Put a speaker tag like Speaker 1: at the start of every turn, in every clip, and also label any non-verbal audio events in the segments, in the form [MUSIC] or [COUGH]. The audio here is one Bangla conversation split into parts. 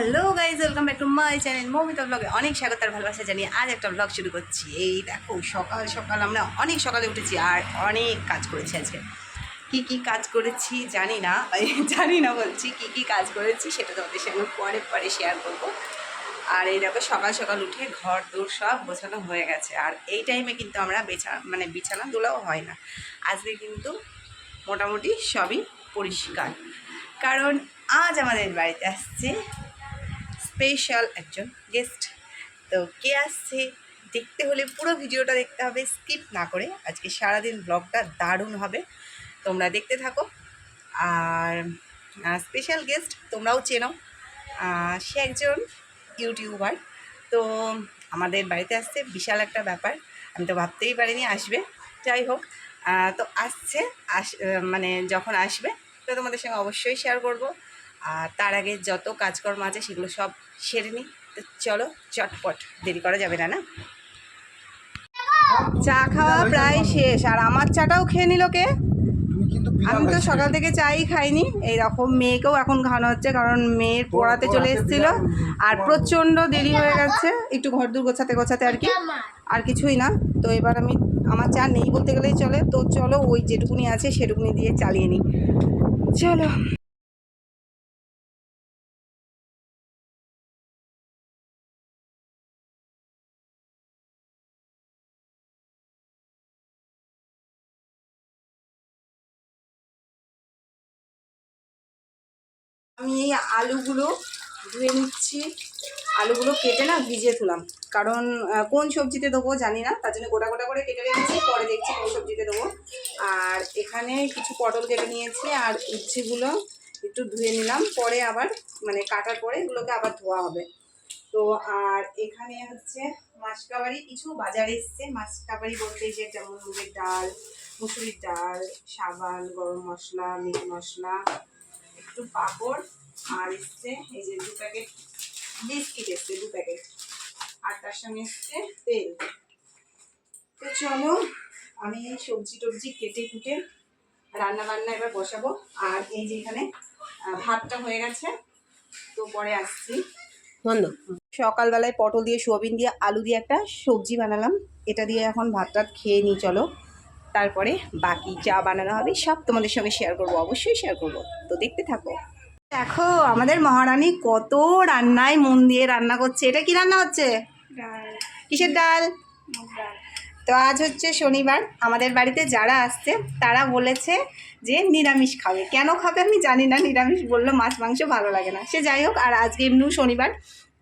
Speaker 1: Hello guys welcome back to my channel Moumita ব্লগে অনেক স্বাগত আর ভালোবাসা জানিয়ে আজ একটা ব্লগ শুরু করছি। এই দেখো, সকাল সকাল আমরা অনেক সকালে উঠেছি আর অনেক কাজ করেছি আজকে। কি কি কাজ করেছি জানি না জানি না বলছি কি কি কাজ করেছি সেটা তোমাদের সঙ্গে পরে পরে শেয়ার করব। আর এই দেখো, সকাল সকাল উঠে ঘর দৌড় সব গোছানো হয়ে গেছে। আর এই টাইমে কিন্তু আমরা বেছা মানে বিছানা তোলাও হয় না। আজকে কিন্তু মোটামুটি সবই পরিষ্কার। কারণ আজ আমাদের বাড়িতে আসছে স্পেশাল একজন গেস্ট তো কে আসছে দেখতে হলে পুরো ভিডিওটা দেখতে হবে স্কিপ না করে। আজকে সারাদিন ব্লগটা দারুণ হবে। তোমরা দেখতে থাকো। আর স্পেশাল গেস্ট তোমরাও চেনো। সে একজন ইউটিউবার তো আমাদের বাড়িতে আসছে, বিশাল একটা ব্যাপার। আমি তো ভাবতেই পারিনি আসবে। যাই হোক তো আসছে, আস মানে যখন আসবে, তো তোমাদের সঙ্গে অবশ্যই শেয়ার করব। আর তার আগে যত কাজকর্ম আছে সেগুলো সব সেরে নিই। তো চলো চটপট দেরি করা যাবে না না? চা খাওয়া প্রায় শেষ। আর আমার চাটাও খেয়ে নিল কে? আমি তো সকাল থেকে চাই খাইনি। এই রকম মেয়েকেও এখন খাওয়ানো হচ্ছে কারণ মেয়ের পড়াতে চলে এসেছিল। আর প্রচণ্ড দেরি হয়ে গেছে। একটু ঘর দূর গোছাতে গোছাতে আর কি। আর কিছুই না। তো এবার আমি আমার চা নেই বলতে গেলেই চলে। তো চলো ওই যেটুকুনি আছে সেটুকুনি দিয়ে চালিয়ে নিই। চলো। আমি এই আলুগুলো ধুয়ে নিচ্ছি। আলুগুলো কেটে না ভিজিয়ে তুলাম। কারণ কোন সবজিতে দেবো জানি না। তার জন্য গোটা গোটা করে কেটে রেখেছি। পরে দেখছি কোন সবজিতে দেবো। আর এখানে কিছু পটল কেটে নিয়েছি আর উচ্ছেগুলো একটু ধুয়ে নিলাম। পরে আবার মানে কাটার পরে এগুলোকে আবার ধোয়া হবে। তো, আর এখানে হচ্ছে মাসকাবারি, কিছু বাজারে এসছে। মাসকাবারি বলতে যে যেমন মুগের ডাল, মুসুরির ডাল, সাবান, গরম মশলা, মিট মশলা একটু পাঁপড় আর এসছে এই যে দু প্যাকেট বিস্কিট এসছে, দু প্যাকেট। আর তার সঙ্গে এসছে তেল। তো চলো, আমি সবজি টবজি কেটে কুটে রান্না বান্না এবার বসাবো। আর এই যে এখানে ভাতটা হয়ে গেছে, তো পরে আসছি।
Speaker 2: বন্ধ।
Speaker 1: সকালবেলায় পটল দিয়ে, সোয়াবিন দিয়ে, আলু দিয়ে একটা সবজি বানালাম। এটা দিয়ে এখন ভাত টাত খেয়ে নিই, চলো। তারপরে বাকি যা বানানো হবে সব তোমাদের সঙ্গে শেয়ার করব অবশ্যই শেয়ার করব। তো দেখতে থাকো। দেখো আমাদের মহারানী কত রান্নায় মন দিয়ে রান্না করছে। এটা কি রান্না হচ্ছে? কিসের ডাল? তো আজ হচ্ছে শনিবার। আমাদের বাড়িতে যারা আসছে তারা বলেছে যে নিরামিষ খাবে। কেন খাবে আমি জানি না নিরামিষ বলল মাছ মাংস ভালো লাগে না। সে যাই হোক আর আজকে এমনিও শনিবার।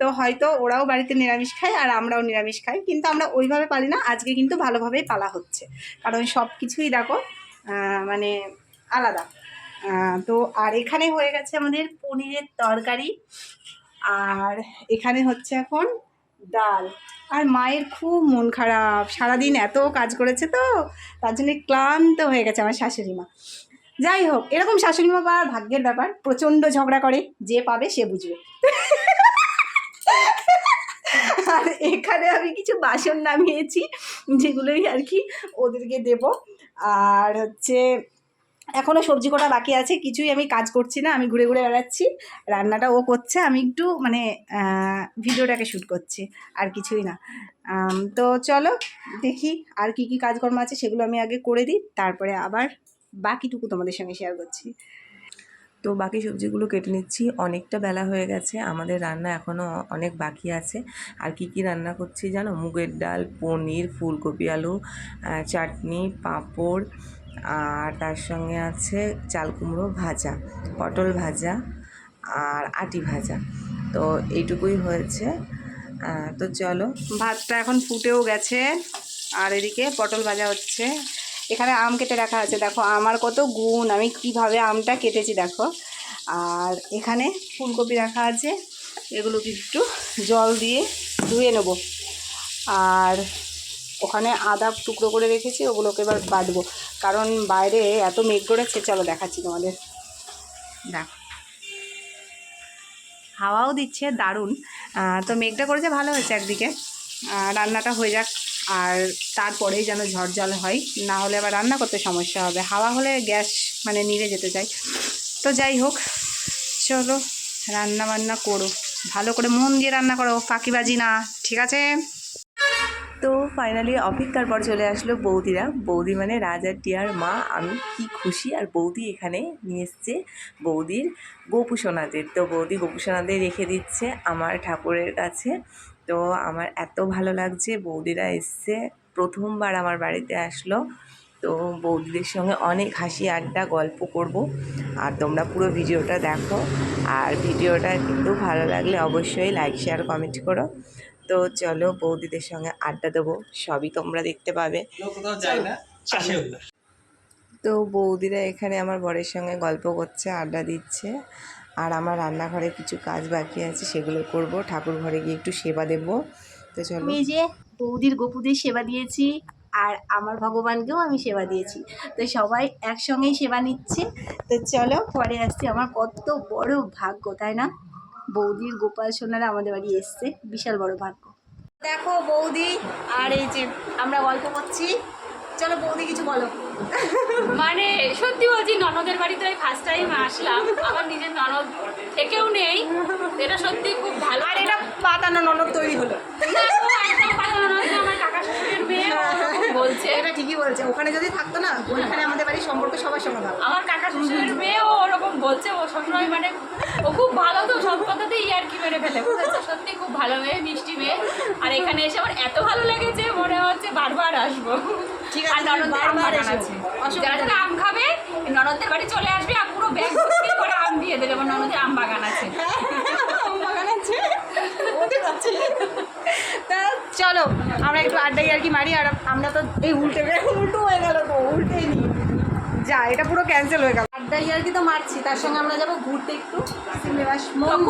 Speaker 1: তো হয়তো ওরাও বাড়িতে নিরামিষ খায় আর আমরাও নিরামিষ খাই। কিন্তু আমরা ওইভাবে পালি না, আজকে কিন্তু ভালোভাবেই পালা হচ্ছে। কারণ সব কিছুই দেখো মানে আলাদা। তো আর এখানে হয়ে গেছে আমাদের পনিরের তরকারি। আর এখানে হচ্ছে এখন ডাল। আর মায়ের খুব মন খারাপ, সারাদিন এত কাজ করেছে তো, তার জন্য ক্লান্ত হয়ে গেছে আমার শাশুড়ি মা। যাই হোক, এরকম শাশুড়ি মা পাওয়ার ভাগ্যের ব্যাপার, প্রচণ্ড ঝগড়া করে, যে পাবে সে বুঝবে। আর [LAUGHS] এখানে আমি কিছু বাসন নামিয়েছি, যেগুলোই আর কি ওদেরকে দেব। আর হচ্ছে এখনও সবজি কটা বাকি আছে, কিছুই আমি কাজ করছি না, আমি ঘুরে ঘুরে বেড়াচ্ছি। রান্নাটা ও করছে, আমি একটু মানে ভিডিওটাকে শ্যুট করছি, আর কিছুই না। তো চলো, দেখি আর কি কি কাজকর্ম আছে, সেগুলো আমি আগে করে দিই, তারপরে আবার বাকিটুকু তোমাদের সঙ্গে শেয়ার করছি।
Speaker 2: তো বাকি সবজিগুলো কেটে নিচ্ছি। অনেকটা বেলা হয়ে গেছে, আমাদের রান্না এখনও অনেক বাকি আছে। আর কি কি রান্না করছি জানো? মুগের ডাল, পনির, ফুলকপি আলু চাটনি, পাঁপড়, আর তার সঙ্গে আছে চাল কুমড়ো ভাজা, পটল ভাজা আর আটি ভাজা। তো এইটুকুই হয়েছে। তো চলো,
Speaker 1: ভাতটা এখন ফুটেও গেছে। আর এদিকে পটল ভাজা হচ্ছে। এখানে আম কেটে রাখা আছে। দেখো, আমার কত গুণ, আমি কীভাবে আমটা কেটেছি দেখো। আর এখানে ফুলকপি রাখা আছে এগুলোকে একটু জল দিয়ে ধুয়ে নেব। আর ওখানে আদা টুকরো করে রেখেছি, ওগুলোকে এবার বাটবো। কারণ বাইরে এত মেঘ করেছে, চলো দেখাচ্ছি তোমাদের। দেখো। হাওয়াও দিচ্ছে, দারুণ। তো মেঘটা করেছে, ভালো হয়েছে একদিকে। রান্নাটা হয়ে যাক। আর তারপরেই যেন ঝড় জল হয়, না হলে আবার রান্না করতে সমস্যা হবে। হাওয়া হলে গ্যাস মানে নিড়ে যেতে চাই তো যাই হোক, চলো রান্না বান্না করো। ভালো করে মন দিয়ে রান্না করো ফাঁকিবাজি না, ঠিক আছে?
Speaker 2: তো ফাইনালি অপেক্ষার পর চলে আসলো বৌদিরা। বৌদি মানে রাজার টিয়ার মা। আমি কি খুশি, আর বৌদি এখানে নিয়ে এসছে বৌদির গোপু সোনাদের তো বৌদি গোপু সোনাদের রেখে দিচ্ছে আমার ঠাকুরের কাছে। তো আমার এত ভালো লাগছে বৌদিরা এসছে প্রথমবার আমার বাড়িতে আসলো। তো বৌদিদের সঙ্গে অনেক হাসি আড্ডা গল্প করব। আর তোমরা পুরো ভিডিওটা দেখো। আর ভিডিওটা কিন্তু ভালো লাগলে অবশ্যই লাইক শেয়ার কমেন্ট করো। তো চলো বৌদিদের সঙ্গে আড্ডা দেবো। সবই তোমরা দেখতে পাবে। তো বৌদিরা এখানে আমার বরের সঙ্গে গল্প করছে আড্ডা দিচ্ছে। আর আমার রান্নাঘরে কিছু কাজ বাকি আছে, সেগুলো করব। ঠাকুর ঘরে গিয়ে একটু সেবা দেবো। তো চলো।
Speaker 1: এই যে, বৌদির গোপুদের সেবা দিয়েছি, আর আমার ভগবানকেও আমি সেবা দিয়েছি। তো সবাই একসঙ্গেই সেবা নিচ্ছে। তো চলো, পরে আসছি। আমার কত বড় ভাগ্য, তাই না? বৌদির গোপাল সোনারা আমাদের বাড়ি এসছে। বিশাল বড় ভাগ্য। দেখো বৌদি, আর এই যে আমরা গল্প করছি। চলো বৌদি কিছু বলো।
Speaker 3: মানে সত্যি বলছি ননদের বাড়িতে আমি ফার্স্ট টাইম আসলাম। আমার নিজের ননদ থেকেও নেই। এটা সত্যি খুব ভালো
Speaker 1: আর এটা পাতানো ননদ তৈরি হলো।
Speaker 3: আমার কাকা শ্বশুরের মেয়ে বলছে।
Speaker 1: এটা ঠিকই বলছে। ওখানে যদি থাকতো না ওখানে আমাদের বাড়ির সম্পর্ক সবার সঙ্গে
Speaker 3: আমার কাকা শ্বশুরের মেয়ে ও বলছে ও সবসময় মানে ও খুব ভালো তো সব কথাতেই ইয়ার কি মেরে ফেলে সত্যি খুব ভালো মেয়ে মিষ্টি মেয়ে। আর এখানে এসে আমার এত ভালো লেগেছে মনে হচ্ছে বারবার আসব।
Speaker 1: ঠিক আছে,
Speaker 3: আর আম বাগান আছে।
Speaker 1: অসুবিধা
Speaker 3: যারা যারা আম খাবে বাড়ি চলে আসবে আর পুরো ব্যাগ করে আম দিয়ে দেবে আমার ননদের আম বাগান আছে।
Speaker 1: বাগান আছে ওদের আছে। তা চলো আমরা একটু আড্ডাই আর কি মারি আর আমরা তো এই উল্টে উল্টো হয়ে গেল তো উল্টেই নি। যা এটা পুরো ক্যান্সেল হয়ে গেল। আড্ডাই আর কি তো মারছি তার সঙ্গে আমরা যাব ঘুরতে একটু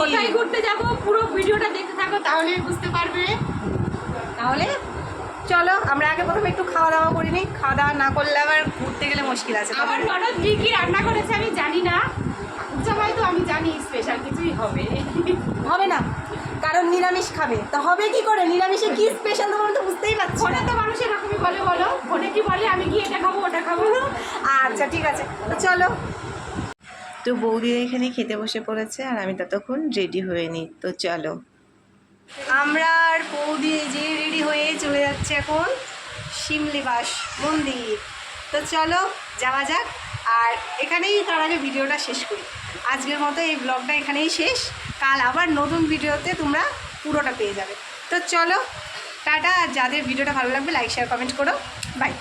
Speaker 3: কোথায় ঘুরতে যাব? পুরো ভিডিওটা দেখতে থাকো তাহলে বুঝতে পারবে।
Speaker 1: তাহলে চলো আমরা আগে প্রথমে একটু খাওয়া দাওয়া করে নিই খাওয়া দাওয়া না করলে আবার ঘুরতে গেলে মুশকিল আছে।
Speaker 3: আমার ননদ কি কি রান্না করেছে আমি জানি না। জামাই তো আমি জানি স্পেশাল কিছুই হবে।
Speaker 1: হবে না। কারণ নিরামিষ খাবে। তো হবে কি করে? নিরামিষে কি স্পেশাল তোমার তো বুঝতেই পারছি
Speaker 3: ফোনে তো মানুষ এরকমই বলে বলো। ফোনে কি বলে? আমি কি এটা খাব ওটা খাব।
Speaker 1: আচ্ছা ঠিক আছে। তো চলো।
Speaker 2: তো বৌদিরা এখানে খেতে বসে পড়েছে আর আমি ততক্ষণ রেডি হয়ে নিই তো চলো।
Speaker 1: আমরা আর বৌদি যে রেডি হয়ে চলে যাচ্ছে এখন শিমলিবাস মন্দির। তো চলো যাওয়া যাক। আর এখানেই তার আগে ভিডিওটা শেষ করি। আজকের মতো এই ব্লগটা এখানেই শেষ। কাল আবার নতুন ভিডিওতে তোমরা পুরোটা পেয়ে যাবে। তো চলো, টাটা। আর যাদের ভিডিওটা ভালো লাগবে লাইক শেয়ার কমেন্ট করো। বাই